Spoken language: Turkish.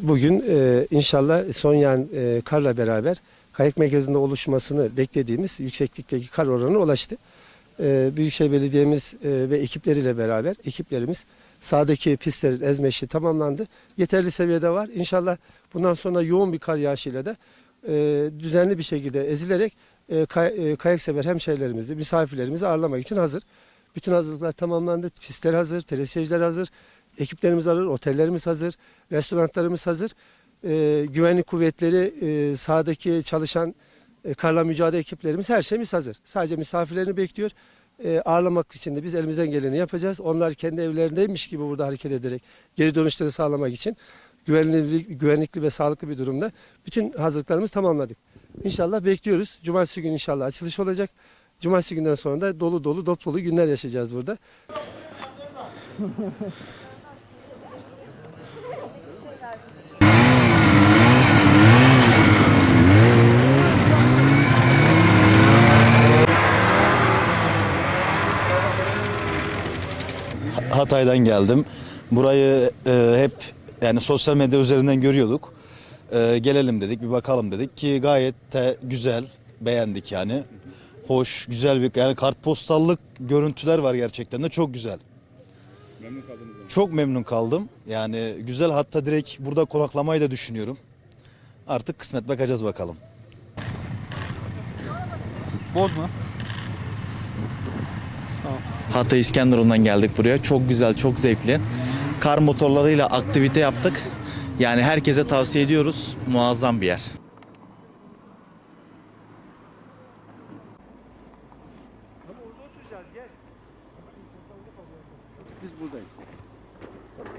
Bugün e, inşallah son yağan e, karla beraber kayak merkezinde oluşmasını beklediğimiz yükseklikteki kar oranı ulaştı. E, Büyükşehir Belediye'miz e, ve ekipleriyle beraber ekiplerimiz sahadaki pistlerin ezme işi tamamlandı. Yeterli seviyede var. İnşallah bundan sonra yoğun bir kar yağışıyla da e, düzenli bir şekilde ezilerek e, kay- e, kayak sever hemşehrilerimizi, misafirlerimizi ağırlamak için hazır. Bütün hazırlıklar tamamlandı. Pistler hazır, telesiyeciler hazır, ekiplerimiz hazır, otellerimiz hazır, restoranlarımız hazır. E, güvenlik kuvvetleri, e, sahadaki çalışan e, karla mücadele ekiplerimiz her şeyimiz hazır. Sadece misafirlerini bekliyor. E, ağırlamak için de biz elimizden geleni yapacağız. Onlar kendi evlerindeymiş gibi burada hareket ederek geri dönüşleri sağlamak için güvenlikli, güvenlikli ve sağlıklı bir durumda bütün hazırlıklarımızı tamamladık. İnşallah bekliyoruz. Cumartesi günü inşallah açılış olacak. Cumartesi günden sonra da dolu dolu dop dolu günler yaşayacağız burada. Hatay'dan geldim. Burayı e, hep yani sosyal medya üzerinden görüyorduk. E, gelelim dedik, bir bakalım dedik ki gayet de güzel, beğendik yani. Hoş, güzel bir yani kartpostallık görüntüler var gerçekten de çok güzel. Çok memnun kaldım. Yani güzel hatta direkt burada konaklamayı da düşünüyorum. Artık kısmet bakacağız bakalım. Bozma. Hatay İskenderun'dan geldik buraya. Çok güzel, çok zevkli. Kar motorlarıyla aktivite yaptık. Yani herkese tavsiye ediyoruz. Muazzam bir yer. Biz buradayız. Tamam.